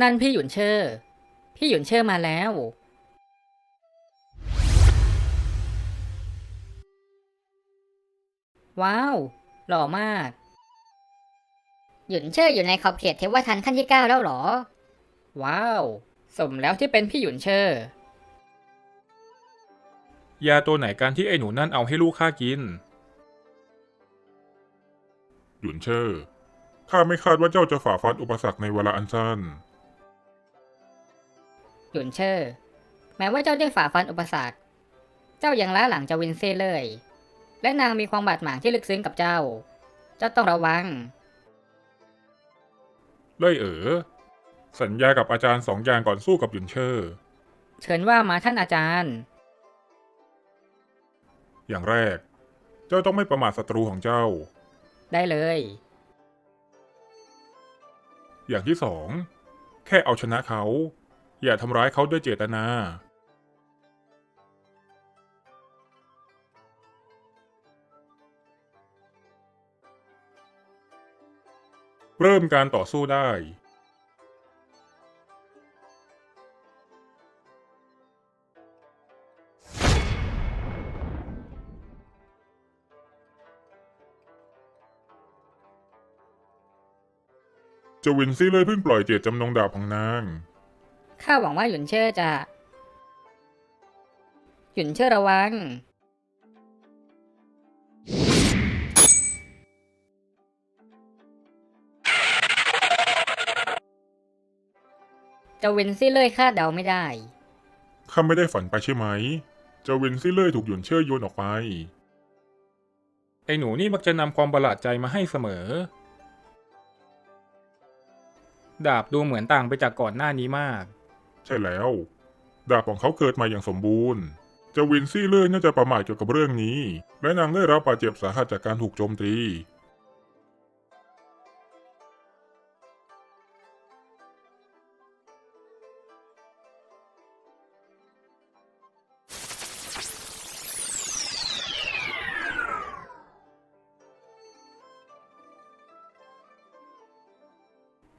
นั่นพี่หยุนเชอร์พี่หยุนเชอร์มาแล้ว ว้าว หล่อมาก หยุนเชิ่ออยู่ในขอบเขตเทวทันขั้นที่เก้าแล้วเหรอ ว้าว สมแล้วที่เป็นพี่หยุนเชอร์ยาตัวไหนกันที่ไอ้หนูนั่นเอาให้ลูกข้ากิน หยุนเชอร์ข้าไม่คาดว่าเจ้าจะฝ่าฟันอุปสรรคในเวลาอันสั้น หยุนเชอร์แม้ว่าเจ้าได้ฝ่าฟันอุปสรรค เจ้ายังล้าหลังเจาวินเซ่เลย และนางมีความบาดหมางที่ลึกซึ้งกับเจ้า เจ้าต้องระวัง เล่ยเอ๋อสัญญากับอาจารย์สองอย่างก่อนสู้กับหยุนเชอร์ เชิญว่ามาท่านอาจารย์ อย่างแรก เจ้าต้องไม่ประมาทศัตรูของเจ้า ได้เลย อย่างที่สอง แค่เอาชนะเขา อย่าทำร้ายเขาด้วยเจตนา เริ่มการต่อสู้ได้ เจวินซี่เลยเพิ่งปล่อยเจตจำนงดาบของนาง ข้าหวังว่าหยุนเชอร์จะ หยุนเชอร์ระวัง เจะเวนซี่เลยคาดเดาไม่ได้ ข้าไม่ได้ฝันไปใช่ไหม เจาวินซี่เลยถูกหยุนเชื่อโยนออกไป ไอ้หนูนี่มักจะนำความประหลาดใจมาให้เสมอ ดาบดูเหมือนต่างไปจากก่อนหน้านี้มากใช่แล้ว ดาบของเขาเกิดมาอย่างสมบูรณ์เจวินซี่เล่ยน่าจะประมาทเกี่ยวกับเรื่องนี้ และนางได้รับบาดเจ็บสาหัสจากการถูกโจมตี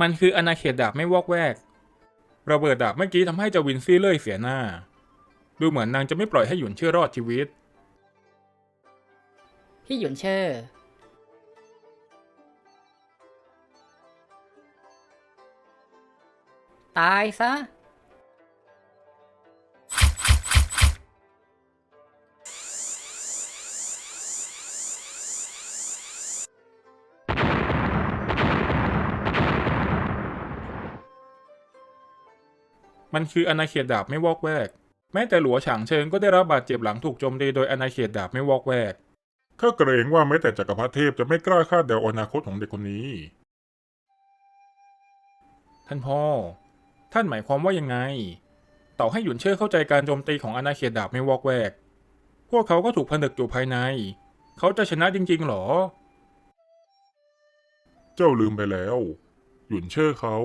มันคืออาณาเขตดาบไม่วอกแวก ระเบิดดาบเมื่อกี้ทำให้เจวินซี่เลื่อยเสียหน้า ดูเหมือนนางจะไม่ปล่อยให้หยุนเชื่อรอดชีวิต พี่หยุนเชอ่อตายซะ มันคืออาณาเขตดาบไม่วอกแวก แม้แต่หลัวฉางเชิงก็ได้รับบาดเจ็บหลังถูกโจมตีโดยอาณาเขตดาบไม่วอกแวกข้าเกรงว่าแม้แต่จักรพรรดิเทพจะไม่กล้าคาดเดาอนาคตของเด็กคนนี้ ท่านพ่อ ท่านหมายความว่ายังไง ต่อให้หยุนเชื่อเข้าใจการโจมตีของอาณาเขตดาบไม่วอกแวก พวกเขาก็ถูกผนึกอยู่ภายใน เขาจะชนะจริงๆหรอ เจ้าลืมไปแล้ว หยุนเชื่อเขา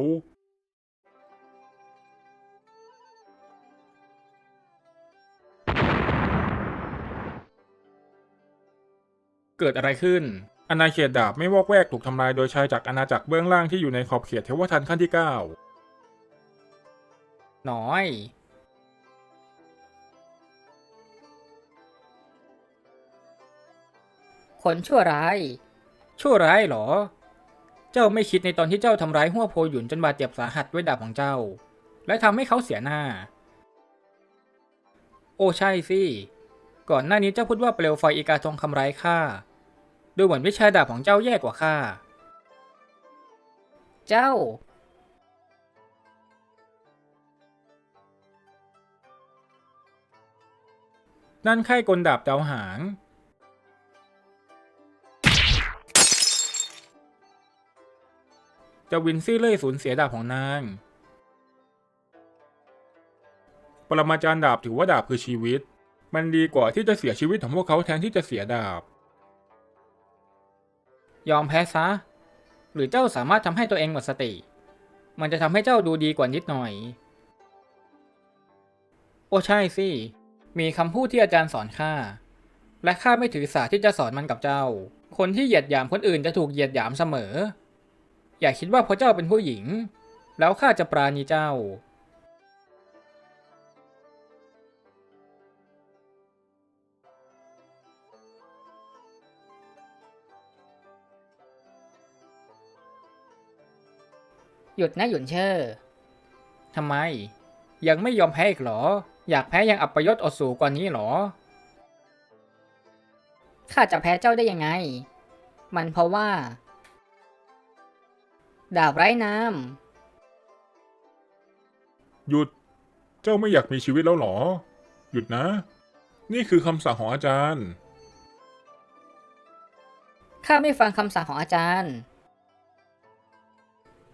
เกิดอะไรขึ้น อาณาเขตดาบไม่วอกแวกถูกทำลายโดยชายจากอาณาจักรเบื้องล่างที่อยู่ในขอบเขตเทวทันขั้นที่ 9 น้อย คนชั่วร้าย ชั่วร้ายเหรอ เจ้าไม่คิดในตอนที่เจ้าทำร้ายหัวโพหยุนจนบาดเจ็บสาหัสด้วยดาบของเจ้า และทำให้เขาเสียหน้า โอ้ใช่สิก่อนหน้านี้เจ้าพูดว่าเปลวไฟอีกาทองคำร้ายข้า ดูเหมือนวิชาดาบของเจ้าแย่กว่าข้า เจ้า นั่นค่ายกลดาบดาวหาง เจะวินซี่เล่ยสูญเสียดาบของนาง ปรมาจารย์ดาบถือว่าดาบคือชีวิต มันดีกว่าที่จะเสียชีวิตของพวกเขาแทนที่จะเสียดาบ ยอมแพ้ซะ หรือเจ้าสามารถทำให้ตัวเองหมดสติ มันจะทำให้เจ้าดูดีกว่านิดหน่อย โอ้ใช่สิ มีคำพูดที่อาจารย์สอนข้า และข้าไม่ถือสาที่จะสอนมันกับเจ้า คนที่เหยียดหยามคนอื่นจะถูกเหยียดหยามเสมอ อย่าคิดว่าเพราะเจ้าเป็นผู้หญิง แล้วข้าจะปราณีเจ้า หยุดนะหยุนเชอร์ทำไม ยังไม่ยอมแพ้อีกเหรอ อยากแพ้ยังอัปยศอดสูกว่านี้เหรอ ข้าจะแพ้เจ้าได้ยังไง มันเพราะว่า ดาบไร้น้หยุด เจ้าไม่อยากมีชีวิตแล้วเหรอ หยุดนะ นี่คือคำสั่งของอาจารย์ำข้าไม่ฟังคำสั่งของอาจารย์